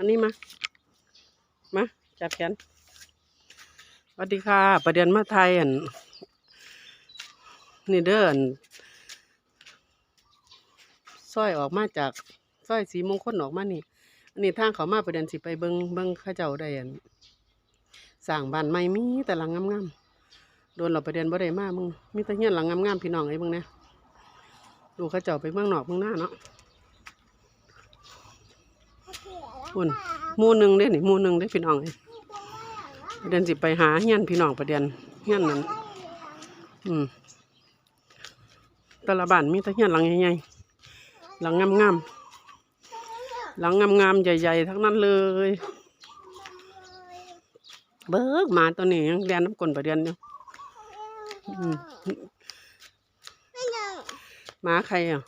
อันนี้มา มา จับแขนสวัสดีค่ะ ประเด็นมาไทยอันนี่เด้ออันสร้อยออกมาจากสร้อยสีมงคลออกมานี่ อันนี้ทางเขามาประเด็นสิไปเบิงเบิงข้าเจ้าได้อันสร้างบ้านใหม่มีแต่หลังงามๆโดนเราประเด็นบ่ได้มากมึงมีแต่เฮียหลังงามๆพี่น้องไอ้มึงเนี่ยดูข้าเจ้าไปเมืองนอกเมืองหน้าเนาะ อุ่นหมู่หนึ่งเด้นี่หมู่หนึ่งเด้พี่น้องเอ้ยประเด็นสิไปหาเฮียนพี่น้องประเด็นเฮียนนั้นอืมแต่ละบ้านมีแต่เฮียนหลังใหญ่ๆหลังงามๆหลังงามๆใหญ่ๆทั้งนั้นเลย เบิกหมาตัวนี้ยังเรียนน้ำกลนประเด็นอยู่อืมหมาใครอะ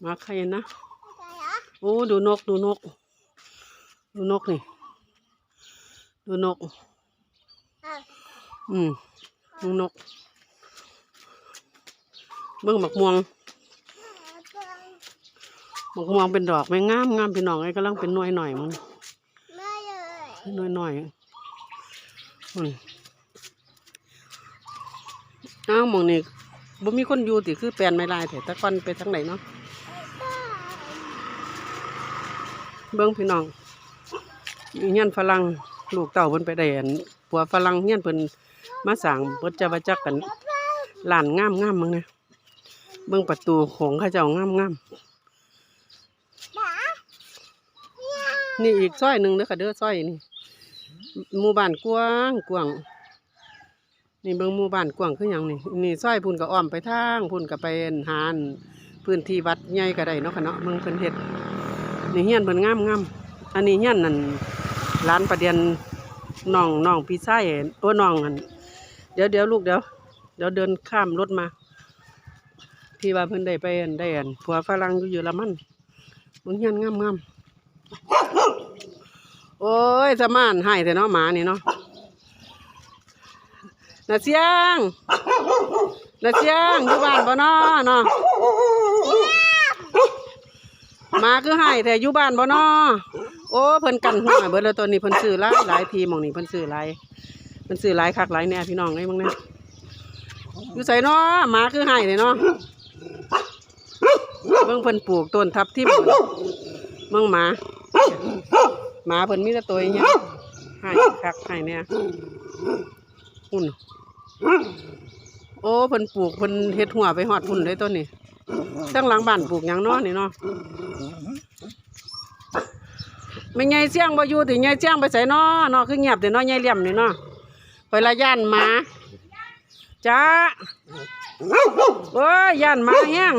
หมาใครนะ โอ้ดูนกดูนก ดูนกนี่ ดูนก อืมดูนก เบิ่งหมักม่วงหมักม่วงเป็นดอกไม่งามงามพี่น้องไอ้กำลังเป็นหน่วยหน่อยมึงหน่วยหน่อยอืมอ้าวหมองนี่บ่มีคนอยู่ติคือแปลนไม่ลายแต่ตะกอนไปทางไหนเนาะ เบิ้งพี่น้องมีเงี้ยนฝรั่งลูกเต่าเพิ่นไปได้อันผัวฝรั่งเงี้ยนเพิ่นมาสั่งเพิ่นจะมาจักกันหลานงามงามมึงนี่ยเบิ้งประตูของข้าเจ้างามงามนี่อีกซอยหนึ่งเด้อค่ะเด้อซอยนี่หมู่บ้านกว้างกว้างนี่เบิ้งหมู่บ้านกว้างคือหยังนี่นี่ซอยพุ่นก็อ้อมไปทางพุ่นก็ไปอันหานพื้นที่วัดใหญ่ก็ได้เนาะค่ะเนาะเบิ่งเพิ่นเฮ็ด นี่เฮียนเพิ่นงามงามอันนี้เฮียนนั่นร้านประเดียนน้องน้องพี่ชายโอ้น้องอันเดี๋ยวเดี๋ยวลูกเดี๋ยวเดี๋ยวเดินข้ามรถมาที่ว่าเพิ่นได้ไปอันได้อันผัวฝรั่งอยู่เยอรมันเบิ่งเฮียนงามงามโอ้ยสมานให้แต่เนาะหมานี่เนาะนาเสียงนาเสียงอยู่บ้านบ่เนาะเนาะ มาคือให้แต่อยู่บ้านบ่นอโอ้เพิ่นกันหัวเบิดแล้วตัวนี้เพิ่นซื้อหลายหลายทีหมองนี้เพิ่นซื้อหลายเพิ่นซื้อหลายคักหลายแน่พี่น้องไอ้มึงเนี่ยอยู่ใส่นาะหมาคือให้เลยเนาะเบิ่งเพิ่นปลูกต้นทับทิมเบิ่งหมาหมาเพิ่นมีแต่ตัวเงี้ยให้คักให้เนี่ยหุ่นโอ้เพิ่นปลูกเพิ่นเฮ็ดหัวไปฮอดหุ่นเลยตัวนี้ ทั้งหลังบ้านปลูกหยังเนาะนี่เนาะไม่ไงเสียงบ่อยู่ติไงเสียงไปใส่เนาะเนาะคือเงียบแต่เนาะไงเหลี่ยมนี่เนาะไปละย่านหมาจ้าโอ้ยย่านหมาแห้ง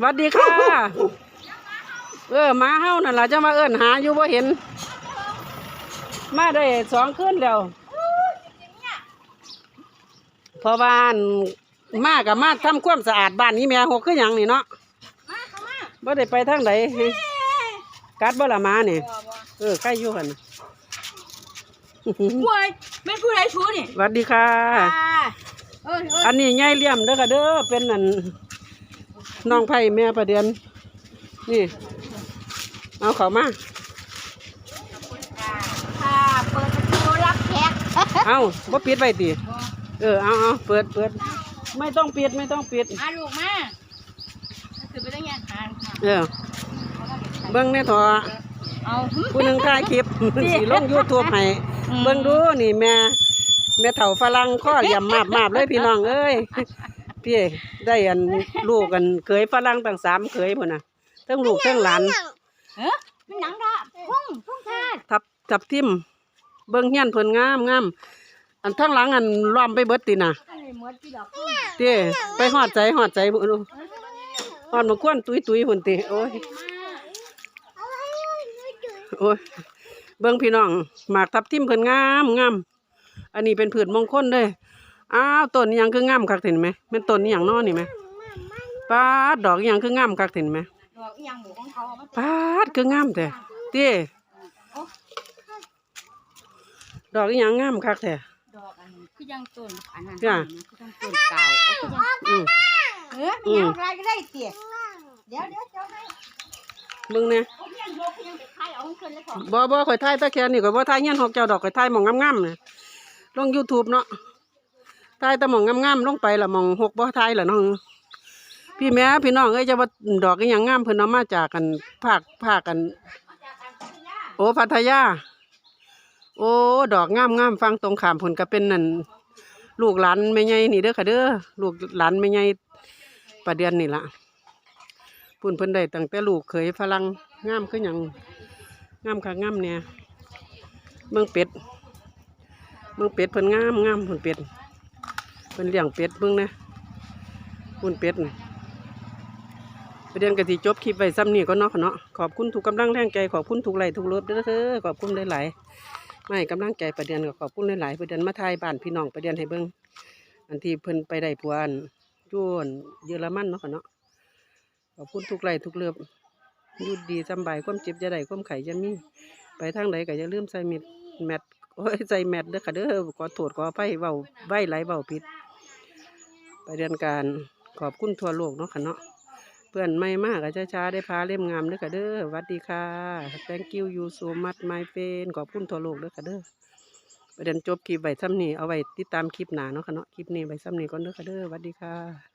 สวัสดีค่ะ เออหมาเฮานั่นล่ะจะมาเอิ้นหาอยู่บ่เห็น มาได้สองคืนแล้วพอบ้าน มากับมาทำความสะอาดบ้านนี้แม่หกคือหยังนี่เนาะบ่ได้ไปทางไหนกัดบ่ละหมานี่เออใกล้อยู่หั่นป่วยแม่นผู้ใดชูนี่สวัสดีค่ะเอ้ยเอ้ยอันนี้ยายเลี่ยมเด้อค่ะเด้อเป็นอันน้องไผ่แม่ประเดือนนี่ เอาเขามา ค่ะเปิดประตูรับแขกเอาบ่ปิดไว้ติเออเอาเอาเปิดเปิด ไม่ต้องปิดไม่ต้องปิด มาลูกมาคือไปตั้งยานทานค่ะเออเบิ่งแน่ทอะเอาผู้หนึงถ่ายคลิปสิลง YouTube ให้เบิ่งดูนี่แม่แม่เฒ่าฝรั่งข้อเหลี่ยมมาบมาบเลยพี่น้องเอ้ยพี่ได้อันลูกกันเคยฝรั่งตั้งสามเคยพุ่นน่ะทั้งลูกทั้งหลานเฮ้ยมันหนังดะพุ่งพุ่งทาดทับทับทิมเบิ่งเฮียนเพิ่นงามงาม อันทั้งหลังอันล้อมไปเบิดติน่ะอะไรเหมือนที่ดอกพุ่งเต้ไปฮอดใจฮอดใจพุ่นฮอดมาควนตุยตุยพุ่นติโอ้ยโอ้ยเบิ่งพี่น้องหมากทับทิมเพิ่นงามงามอันนี้เป็นพืชมงคลเด้ออ้าวต้นนี้ยังคืองามคักเห็นไหมแม่นต้นนี้หยังน้อนี่ไหมปาดดอกอีหยังคืองามคักเห็นไหมดอกอีหยังหมูของเขาเอามาปาดคืองามแต่เต้ดอกอีหยังงามคักแท้ ดอกอันนี้คือยังต้นอันนั้นจ้ะ คือยังต้นเก่าเอาคือยังอืม เออมีอะไรก็ได้เตี๋ยเดี๋ยวเดี๋ยวเจ้าให้เบิ่งแหน่เขาเฮียนโยกเขายังไปขายเอาของเพิ่นเลยพอบ่บ่ข่อยถ่ายแต่แค่นี้ข่อยบ่ถ่ายเงี้ยนหกเจ้าดอกข่อยถ่ายหม่องงามๆน่ะลง YouTube เนาะถ่ายแต่หม่องงามๆลงไปละหม่องหกบ่ถ่ายละน้อง พี่แม่พี่น้องเอ้ยจะว่าดอกอีหยังงามเพิ่นเอามาจากกันภาคภาคกันมาจากการพัทยาโอ้พัทยา โอ้ ดอกงามงามฟังตรงขามผลก็เป็นนั่นลูกหลานแม่ใหญ่นี่เด้อค่ะเด้อลูกหลานแม่ใหญ่ประเดือนนี่ละปุ่นเพิ่นได้ตั้งแต่ลูกเคยฝรั่งงามคือหยังงามค่ะงามเนี่ยเมืองเป็ดเมืองเป็ดเพิ่นงามงามเพิ่นเป็ดเพิ่นเลี้ยงเป็ดเบิ่งนะปุ่นเป็ดน่ประเด็นกะสิจบคลิปไว้ซ้ำนี่ก็เนาะค่ะเนาะขอบคุณทุกกำลังแรงใจขอบคุณทุกไหลค์ทุกเลิฟเด้อเด้อขอบคุณหลายๆ ไม่กำลังใจประเด็นก็ขอบคุณหลายๆประเด็นมาทายบ้านพี่น้องประเด็นให้เบิ่งอันที่เพิ่นไปได้ผัวนอยวนเยอรมันเนาะค่ะเนาะขอบคุณทุกไลค์ทุกเลิฟอยุดดีสำบายความเจ็บจะได้ความไข่จะมี ไปทางใดก็อย่าลืมใส่ม็ดแมทโอ้ยใส่แมทเด้อค่ะเด้อขอโทษขออภัยเว้าไว้ไหลเว้าผิดไปเรียนการขอบคุณทั่วโลกเนาะค่ะเนาะ เพื่อนไม่มากก็ช้าๆได้พาเล่มงามเด้อค่ะเด้อวัดดีค่ะ thank you you so much my friend ขอบคุณทั่วโลกเด้อค่ะเด้อประเด็นจบคลิปใบซ้ำนี้เอาไว้ติดตามคลิปหนาเนาะค่ะเนาะคลิปนี้ใบซ้ำนี้ก่อนเด้อค่ะเด้อวัดดีค่ะ